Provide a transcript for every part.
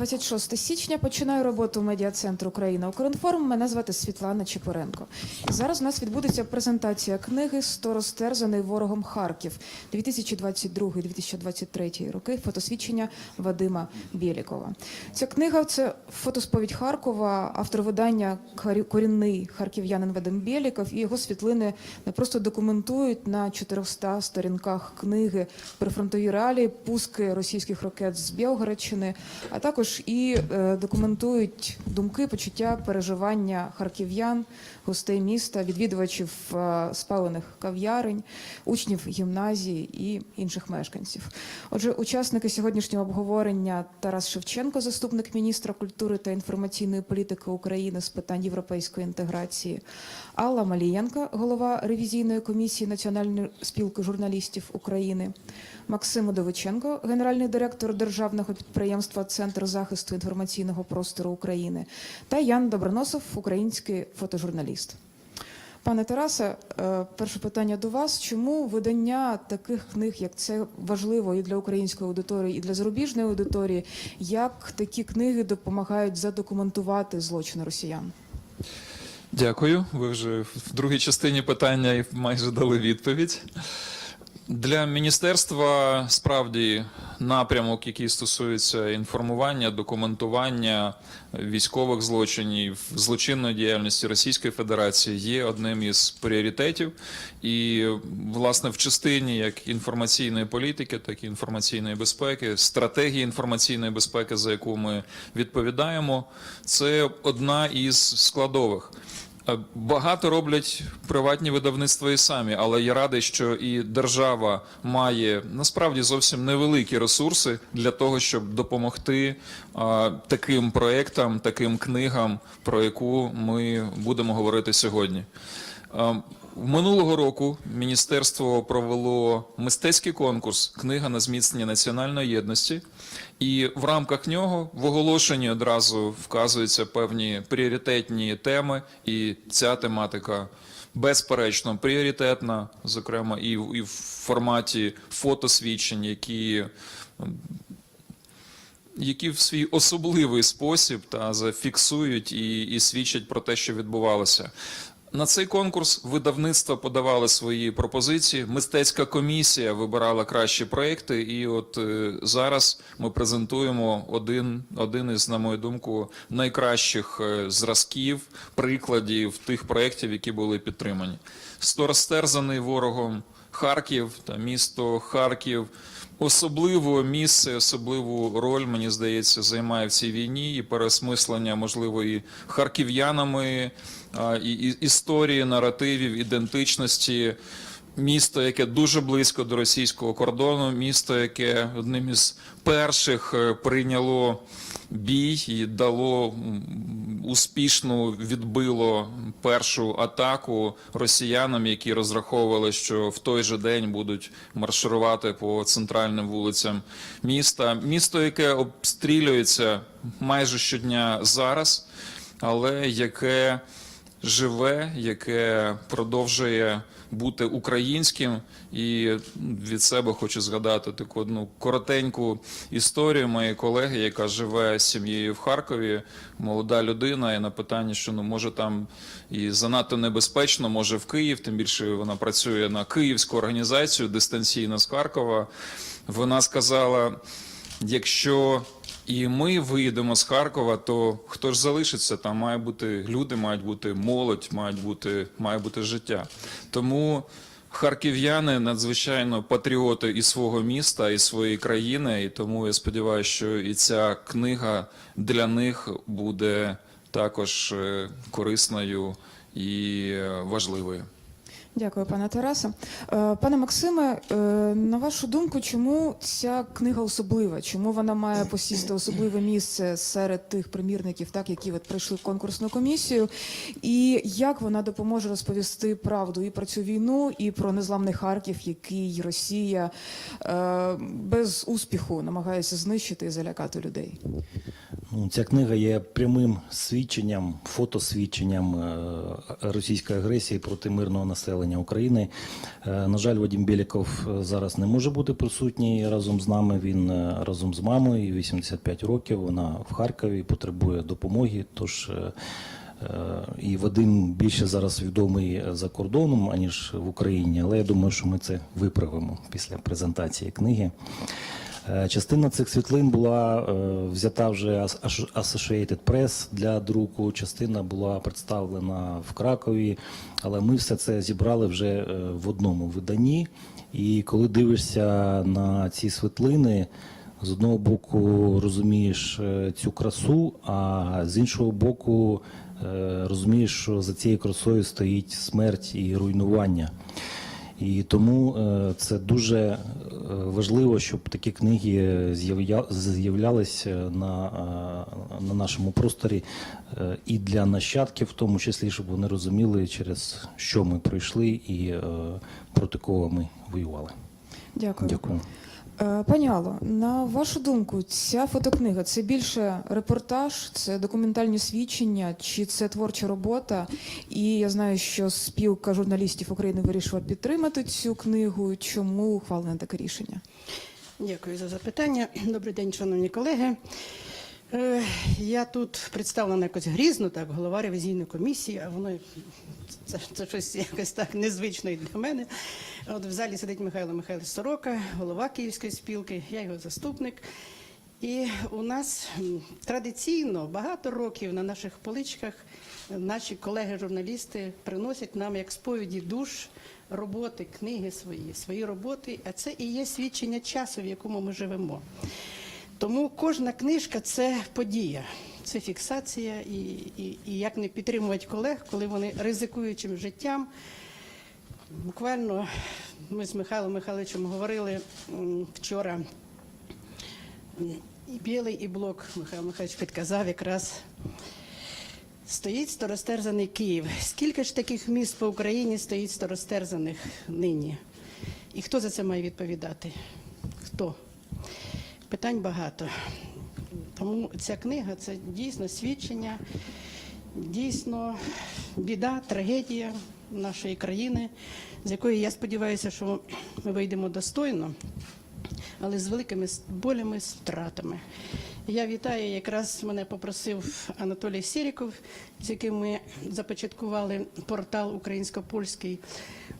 26 січня починаю роботу медіа-центру Україна Укрінформ. Мене звати Світлана Чепуренко. Зараз у нас відбудеться презентація книги «Сто розтерзаний ворогом Харків 2022-2023 роки. Фотосвідчення Вадима Бєлікова. Ця книга це фотосповідь Харкова, автор видання «Харі- корінний харків'янин Вадим Бєліков. І його світлини не просто документують на 400 сторінках книги прифронтові реалії, пуски російських ракет з Білгородщини, а також і е, документують думки, почуття, переживання харків'ян, гостей міста, відвідувачів е, спалених кав'ярень, учнів гімназії і інших мешканців. Отже, учасники сьогоднішнього обговорення Тарас Шевченко, заступник міністра культури та інформаційної політики України з питань європейської інтеграції, Алла Малієнка, голова ревізійної комісії Національної спілки журналістів України, Максим Удовиченко, генеральний директор державного підприємства Центр захисту інформаційного простору України, та Ян Доброносов, український фотожурналіст. Пане Тарасе, е, перше питання до вас: чому видання таких книг, як це важливо і для української аудиторії, і для зарубіжної аудиторії, як такі книги допомагають задокументувати злочини росіян? Дякую. Ви вже в другій частині питання майже дали відповідь. Для міністерства справді напрямок, який стосується інформування, документування військових злочинів, злочинної діяльності Російської Федерації є одним із пріоритетів. І, власне, в частині як інформаційної політики, так і інформаційної безпеки, стратегії інформаційної безпеки, за яку ми відповідаємо, це одна із складових. Е, Багато роблять приватні видавництва і самі, але я радий, що і держава має насправді зовсім невеликі ресурси для того, щоб допомогти а, таким проектам, таким книгам, про яку ми будемо говорити сьогодні. А, Минулого року міністерство провело мистецький конкурс Книга на зміцнення національної єдності, і в рамках нього в оголошенні одразу вказуються певні пріоритетні теми, і ця тематика безперечно пріоритетна, зокрема і, в- і в форматі фотосвідчень, які які в свій особливий спосіб та зафіксують і, і свідчать про те, що відбувалося. На цей конкурс видавництва подавали свої пропозиції. Мистецька комісія вибирала кращі проекти, і от е, зараз ми презентуємо один, один із, на мою думку, найкращих е, зразків, прикладів тих проєктів, які були підтримані. Сто розтерзаний ворогом Харків та місто Харків. Особливе місце, особливу роль, мені здається, займає в цій війні і переосмислення, можливо, і харків'янами, і історії, наративів, ідентичності. Місто, яке дуже близько до російського кордону, місто, яке одним із перших е, прийняло бій і дало успішно відбило першу атаку росіянам, які розраховували, що в той же день будуть марширувати по центральним вулицям міста. Місто, яке обстрілюється майже щодня зараз, але яке живе, яке продовжує бути українським. І від себе хочу згадати таку одну коротеньку історію моєї колеги, яка живе з сім'єю в Харкові, молода людина, і на питання, що ну може там і занадто небезпечно, може в Київ, тим більше вона працює на київську організацію дистанційно з Харкова. Вона сказала: якщо і ми виїдемо з Харкова, то хто ж залишиться? Там має бути люди, мають бути молодь, мають бути, має бути життя. Тому харків'яни надзвичайно патріоти і свого міста, і своєї країни. І тому я сподіваюся, що і ця книга для них буде також е, корисною і е, важливою. Дякую, пане Тарасе. Е, Пане Максиме, е, на вашу думку, чому ця книга особлива? Чому вона має посісти особливе місце серед тих примірників, так які от пройшли конкурсну комісію? І як вона допоможе розповісти правду і про цю війну, і про незламний Харків, який Росія е, без успіху намагається знищити і залякати людей? Ну, Ця книга є прямим свідченням, фотосвідченням російської агресії проти мирного населення України. Е, На жаль, Вадим Біліков е, зараз не може бути присутній разом з нами. Він е, разом з мамою, 85 років. Вона в Харкові потребує допомоги. Тож і Вадим більше зараз відомий за кордоном, аніж в Україні. Але я думаю, що ми це виправимо після презентації книги. Е, Частина цих світлин була е, взята вже As- As- Associated Press для друку, частина була представлена в Кракові, але ми все це зібрали вже е, в одному виданні. І коли дивишся на ці світлини, з одного боку розумієш цю красу, а з іншого боку розумієш, що за цією красою стоїть смерть і руйнування. І тому е, це дуже е, важливо, щоб такі книги з'явля- з'являлися на, е, на нашому просторі і для нащадків, в тому числі, щоб вони розуміли, через що ми пройшли і проти кого ми воювали. Дякую. Дякую. Е, Пані Алло, на вашу думку, ця фотокнига це більше репортаж, це документальні свідчення, чи це творча робота? І я знаю, що спілка журналістів України вирішила підтримати цю книгу. Чому ухвалене таке рішення? Дякую за запитання. Добрий день, шановні колеги. Е, Я тут представлена якось грізно, так, голова ревізійної комісії, а воно це, це щось якось так незвично для мене. От в залі сидить Михайло Михайлович Сорока, голова Київської спілки, я його заступник. І у нас традиційно багато років на наших поличках наші колеги-журналісти приносять нам як сповіді душ роботи, книги свої, свої роботи, а це і є свідчення часу, в якому ми живемо. Тому кожна книжка це подія, це фіксація, і, і, і як не підтримувати колег, коли вони ризикуючим життям. Буквально ми з Михайлом Михайловичем говорили вчора. І білий, і блок Михайло Михайлович підказав якраз. Стоїть старостерзаний Київ. Скільки ж таких міст по Україні стоїть старостерзаних нині? І хто за це має відповідати? Хто? Питань багато. Тому ця книга це дійсно свідчення, дійсно біда, трагедія нашої країни, з якої я сподіваюся, що ми вийдемо достойно, але з великими болями, втратами. Я вітаю, якраз мене попросив Анатолій Сіріков, з яким ми започаткували портал українсько-польський.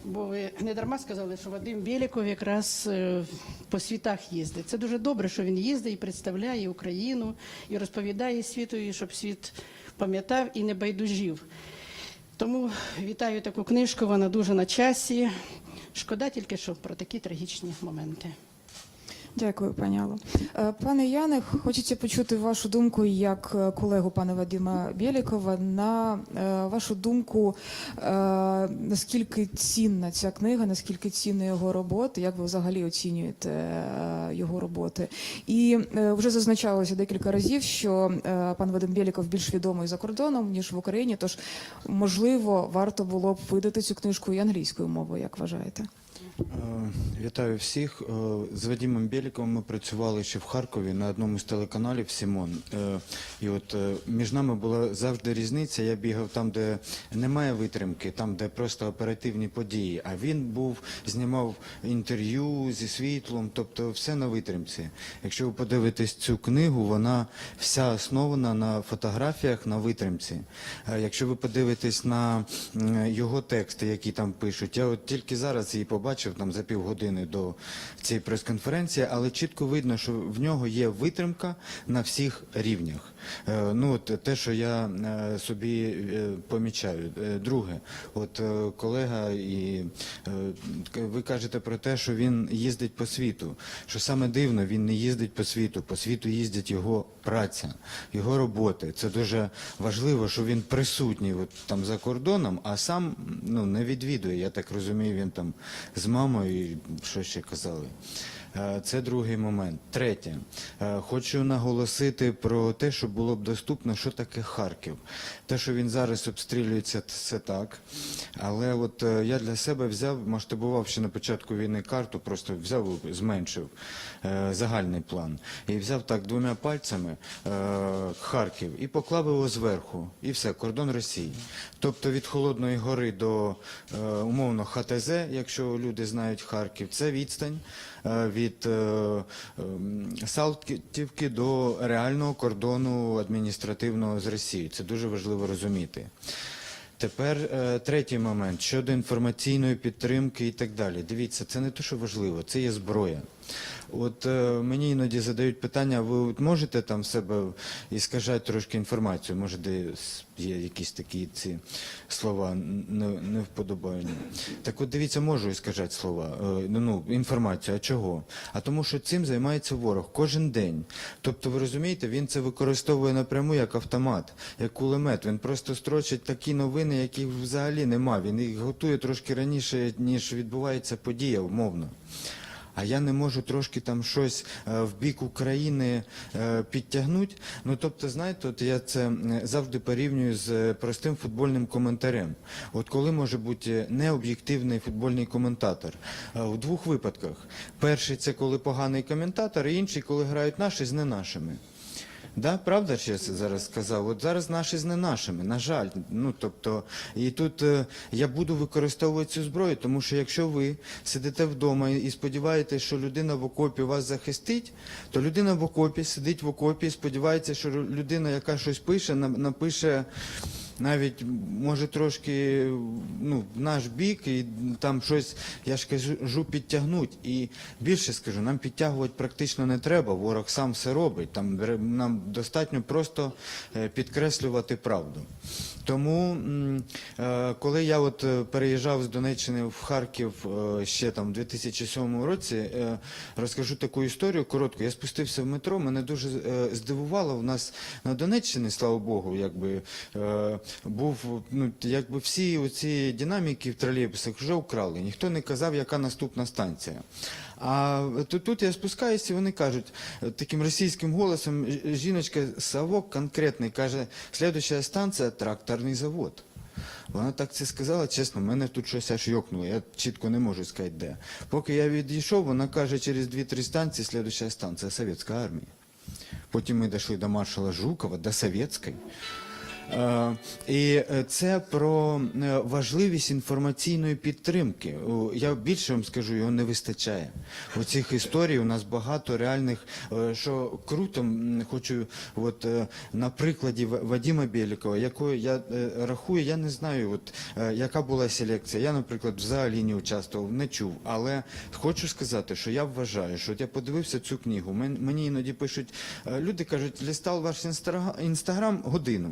Бо ви не дарма сказали, що Вадим Біліков якраз е, по світах їздить. Це дуже добре, що він їздить і представляє Україну і розповідає світу, і щоб світ пам'ятав і не байдужів. Тому вітаю таку книжку, вона дуже на часі. Шкода тільки, що про такі трагічні моменти. Дякую, пані Алло. Е, Пане Яне, хочеться почути вашу думку як е, колегу пана Вадима Бєлікова. На е, вашу думку, наскільки цінна ця книга, наскільки цінна його робота, як ви взагалі оцінюєте його роботи? І вже зазначалося декілька разів, що пан Вадим Бєліков більш відомий за кордоном ніж в Україні. Тож, можливо, варто було б видати цю книжку і англійською мовою, як вважаєте? Е, Вітаю всіх. Е, З Вадимом Бєліковим ми працювали ще в Харкові на одному з телеканалів Сімон. Е, І от між нами була завжди різниця. Я бігав там, де немає витримки, там, де просто оперативні події. А він був, знімав інтерв'ю зі світлом, тобто все на витримці. Якщо ви подивитесь цю книгу, вона вся основана на фотографіях на витримці. Якщо ви подивитесь на його тексти, які там пишуть, я от тільки зараз її побачив там за півгодини до цієї прес-конференції, але чітко видно, що в нього є витримка на всіх рівнях. Е, Ну те, що я е, собі е, помічаю. Друге, от колега, і ви кажете про те, що він їздить по світу. Що саме дивно, він не їздить по світу. По світу їздить його праця, його роботи. Це дуже важливо, що він присутній от, там за кордоном, а сам ну, не відвідує. Я так розумію, він там з мамою, і що ще казали. Е, Це другий момент. Третє. Е, Хочу наголосити про те, що було б доступно, що таке Харків. Те, що він зараз обстрілюється, це так. Але от е, я для себе взяв, масштабував ще на початку війни карту, просто взяв, зменшив загальний план. І взяв так двома пальцями Харків і поклав його зверху. І все, кордон Росії. Тобто від Холодної гори до умовно ХТЗ, якщо люди знають Харків, це відстань від е, ем, Салтівки до реального кордону адміністративного з Росією. Це дуже важливо розуміти. Тепер е, третій момент щодо інформаційної підтримки і так далі. Дивіться, це не те, що важливо, це є зброя. От е, мені іноді задають питання, ви от можете там в себе іскажати трошки інформацію? Може, де є якісь такі ці слова не, вподобані. Так от дивіться, можу іскажати слова, е, ну, інформацію. А чого? А тому, що цим займається ворог кожен день. Тобто, ви розумієте, він це використовує напряму як автомат, як кулемет. Він просто строчить такі новини, яких взагалі нема. Він їх готує трошки раніше, ніж відбувається подія, умовно. А я не можу трошки там щось е, в бік України е, підтягнути. Ну тобто, знаєте, от я це завжди порівнюю з е, простим футбольним коментарем. От коли може бути необ'єктивний футбольний коментатор? У двох випадках. Перший це коли поганий коментатор, і інший, коли грають наші з не нашими. Да, правда що я це зараз сказав? От зараз наші з не нашими, на жаль. Ну тобто, і тут е, я буду використовувати цю зброю, тому що якщо ви сидите вдома і, сподіваєтесь, що людина в окопі вас захистить, то людина в окопі сидить в окопі і сподівається, що людина, яка щось пише, на- напише навіть може трошки ну, в наш бік, і там щось, я ж кажу, підтягнуть. І більше скажу, нам підтягувати практично не треба, ворог сам все робить. Там нам достатньо просто е, підкреслювати правду. Тому, е, коли я от е, переїжджав з Донеччини в Харків е, ще там в 2007 році, розкажу таку історію коротку. Я спустився в метро, мене дуже здивувало. У нас на Донеччині, слава Богу, якби був ну якби всі оці динаміки в тролейбусах вже украли. Ніхто не казав, яка наступна станція. А тут, тут я спускаюся, і вони кажуть таким російським голосом, жіночка Савок конкретний каже, слідуща станція тракторний завод. Вона так це сказала, чесно, мене тут щось аж йокнуло, я чітко не можу сказати де. Поки я відійшов, вона каже, через 2-3 станції слідуща станція Совєтська армія. Потім ми дійшли до маршала Жукова, до Совєтської. Е, І е, це про е, важливість інформаційної підтримки. Я більше вам скажу, його не вистачає. У цих історій у нас багато реальних, що круто, хочу от на прикладі Вадима Білікова, якої я рахую, я не знаю, от яка була селекція. Я, наприклад, взагалі не участвував, не чув. Але хочу сказати, що я вважаю, що от я подивився цю книгу. мен- Мені іноді пишуть, люди кажуть, листав ваш інстаграм годину.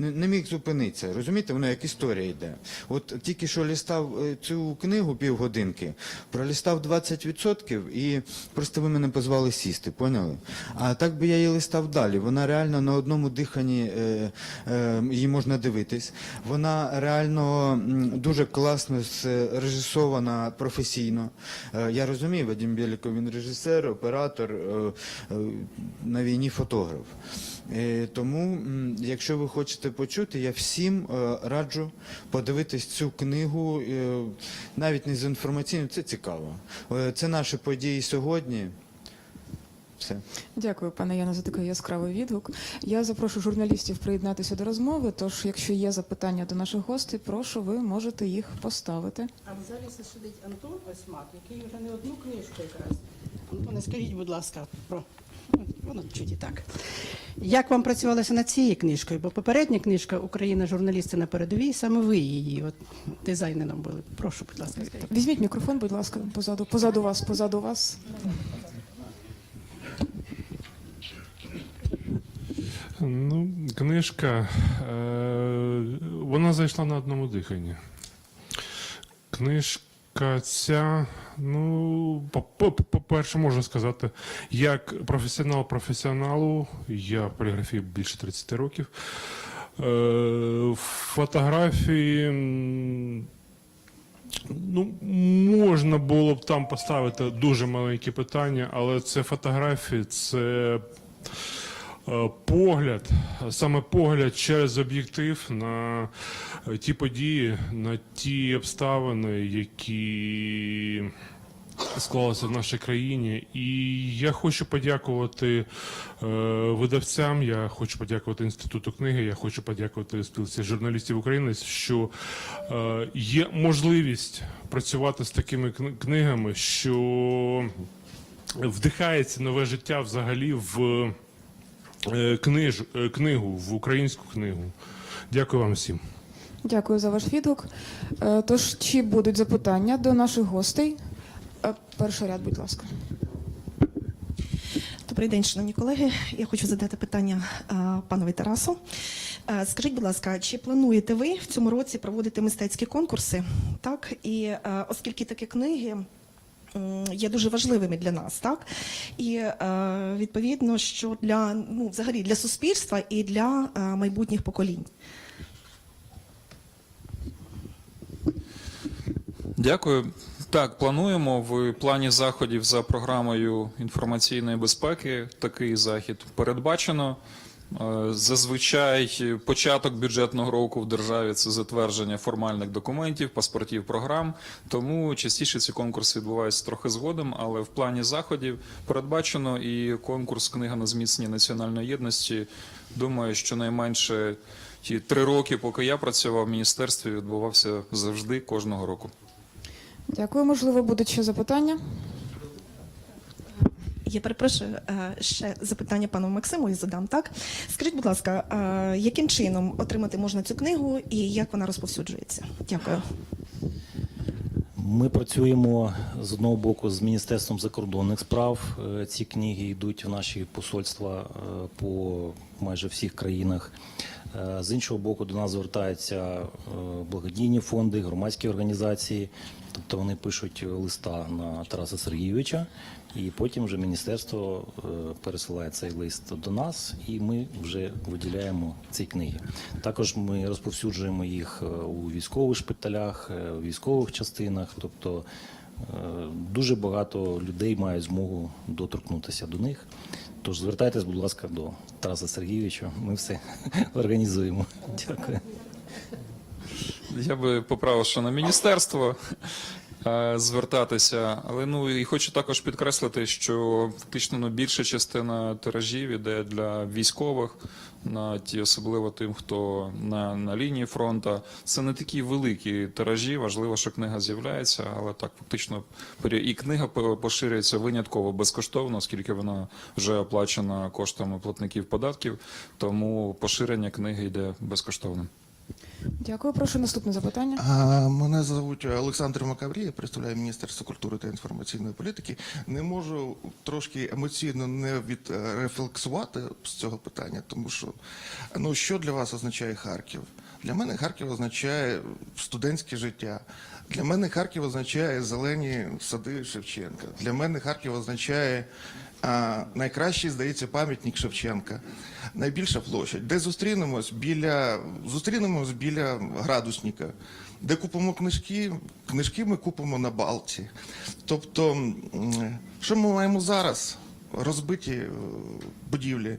Не, не міг зупинитися. Розумієте, воно як історія йде. От тільки що листав е, цю книгу півгодинки, пролистав 20% і просто ви мене позвали сісти, поняли? А так би я її листав далі. Вона реально на одному диханні е, е, її можна дивитись. Вона реально дуже класно режисована професійно. Е, я розумію, Вадим Біліков, він режисер, оператор, е, е, на війні фотограф. Е, Тому, якщо ви хочете почути, я всім е, раджу подивитись цю книгу, е, навіть не з інформаційною, це цікаво. Е, Це наші події сьогодні. Все. Дякую, пане Яне, за такий яскравий відгук. Я запрошую журналістів приєднатися до розмови. Тож, якщо є запитання до наших гостей, прошу, ви можете їх поставити. А в залі сидить Антон Осьмак, який вже не одну книжку якраз. Антоне, скажіть, будь ласка, про воно чуть і так. Як вам працювалося над цією книжкою? Бо попередня книжка Україна журналісти на передовій, саме ви її от, дизайнером були. Прошу, будь ласка. Візьміть мікрофон, будь ласка, позаду, позаду вас, позаду вас. Ну, книжка, е, вона зайшла на одному диханні. Книжка ця, ну, по- по- по-перше, можу сказати, як професіонал професіоналу, я в поліграфії більше 30 років. Е, фотографії. Ну, можна було б там поставити дуже маленькі питання, але це фотографії, це погляд, саме погляд через об'єктив на е, ті події, на ті обставини, які склалися в нашій країні. І я хочу подякувати е, видавцям, я хочу подякувати Інституту книги, я хочу подякувати спілці журналістів України, що е, є можливість працювати з такими книгами, що вдихається нове життя взагалі в е, книж, е, книгу, в українську книгу. Дякую вам всім. Дякую за ваш відгук. Е, Тож, чи будуть запитання до наших гостей? Е, Перший ряд, будь ласка. Добрий день, шановні колеги. Я хочу задати питання е, панові Тарасу. Е, Скажіть, будь ласка, чи плануєте ви в цьому році проводити мистецькі конкурси? Так, і е, оскільки такі книги. Є дуже важливими для нас, так і е, відповідно, що для ну взагалі для суспільства і для е, майбутніх поколінь. Дякую. Так, плануємо в плані заходів за програмою інформаційної безпеки. Такий захід передбачено. Е, Зазвичай початок бюджетного року в державі це затвердження формальних документів, паспортів, програм. Тому частіше ці конкурси відбуваються трохи згодом, але в плані заходів передбачено і конкурс книга на зміцнення національної єдності. Думаю, що найменше ті три роки, поки я працював в міністерстві, відбувався завжди кожного року. Дякую. Можливо, будуть ще запитання? Я перепрошую е, ще запитання пану Максиму і задам. Так скажіть, будь ласка, е, яким чином отримати можна цю книгу і як вона розповсюджується? Дякую. Ми працюємо з одного боку з Міністерством закордонних справ. Е, Ці книги йдуть в наші посольства по майже всіх країнах. З іншого боку, до нас звертаються благодійні фонди, громадські організації. Тобто вони пишуть листа на Тараса Сергійовича, і потім вже міністерство е, пересилає цей лист до нас, і ми вже виділяємо ці книги. Також ми розповсюджуємо їх е, у військових шпиталях, е, у військових частинах. Тобто дуже багато людей мають змогу доторкнутися до них. Тож звертайтесь, будь ласка, до Тараса Сергійовича. Ми все організуємо. Дякую. Я би поправив, що на міністерство звертатися, але ну і хочу також підкреслити, що фактично ну, більша частина тиражів іде для військових, на ті, особливо тим, хто на, на лінії фронту. Це не такі великі тиражі. Важливо, що книга з'являється, але так фактично і книга по- поширюється винятково безкоштовно, оскільки вона вже оплачена коштами платників податків. Тому поширення книги йде безкоштовно. Дякую. Прошу наступне запитання. Мене звуть Олександр Макаврій, я представляю Міністерство культури та інформаційної політики. Не можу трошки емоційно не відрефлексувати з цього питання, тому що ну що для вас означає Харків? Для мене Харків означає студентське життя. Для мене Харків означає зелені сади Шевченка. Для мене Харків означає а, найкращий, здається, пам'ятник Шевченка. Найбільша площадь, де зустрінемось біля зустрінемось біля градусника, де купимо книжки. Книжки ми купимо на Балті. Тобто, що ми маємо зараз? Розбиті е, будівлі.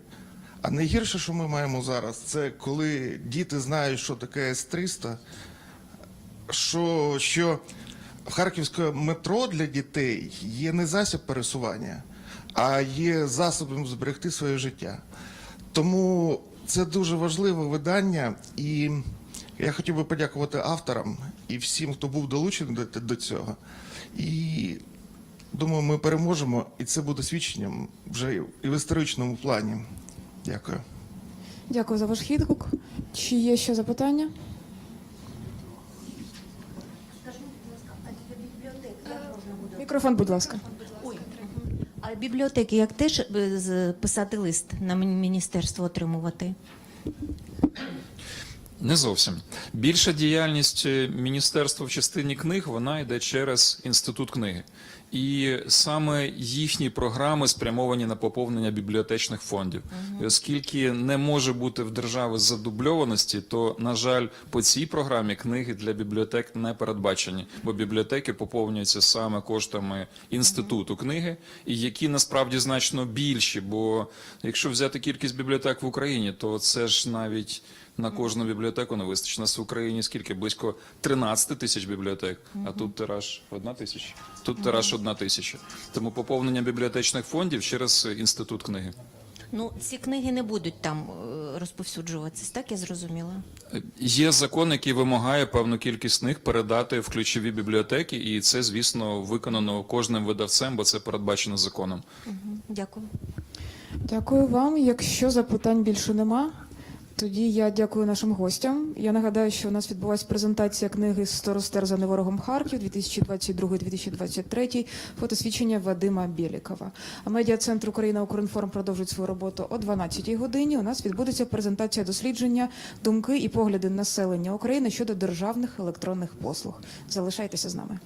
А найгірше, що ми маємо зараз, це коли діти знають, що таке С-300, що, що харківське метро для дітей є не засіб пересування, а є засобом зберегти своє життя. Тому це дуже важливе видання, і я хотів би подякувати авторам і всім, хто був долучений до, до цього. І думаю, ми переможемо, і це буде свідченням вже і в історичному плані. Дякую. Дякую за ваш відгук. Чи є ще запитання? Мікрофон, будь ласка. А бібліотеки як теж е, писати лист на міністерство отримувати? Не зовсім. Більша діяльність е, міністерства в частині книг вона йде через інститут книги. І саме їхні програми спрямовані на поповнення бібліотечних фондів. І оскільки не може бути в держави задубльованості, то на жаль, по цій програмі книги для бібліотек не передбачені, бо бібліотеки поповнюються саме коштами інституту книги, і які насправді значно більші. Бо якщо взяти кількість бібліотек в Україні, то це ж навіть на кожну бібліотеку не вистачить. У нас в Україні скільки? Близько 13 тисяч бібліотек, а тут тираж одна тисяча. Тут тираж одна тисяча. Тому поповнення бібліотечних фондів через інститут книги. Ну, ці книги не будуть там е, розповсюджуватися, так я зрозуміла? Є закон, який вимагає певну кількість книг передати в ключові бібліотеки, і це, звісно, виконано кожним видавцем, бо це передбачено законом. Мгм, Дякую. Дякую вам. Якщо запитань більше нема, тоді я дякую нашим гостям. Я нагадаю, що у нас відбулася презентація книги «Сто розтерзаний ворогом Харків 2022-2023. Фотосвідчення Вадима Білікова. А медіа-центр Україна Укрінформ продовжить свою роботу о 12-й годині. У нас відбудеться презентація дослідження думки і погляди населення України щодо державних електронних послуг. Залишайтеся з нами.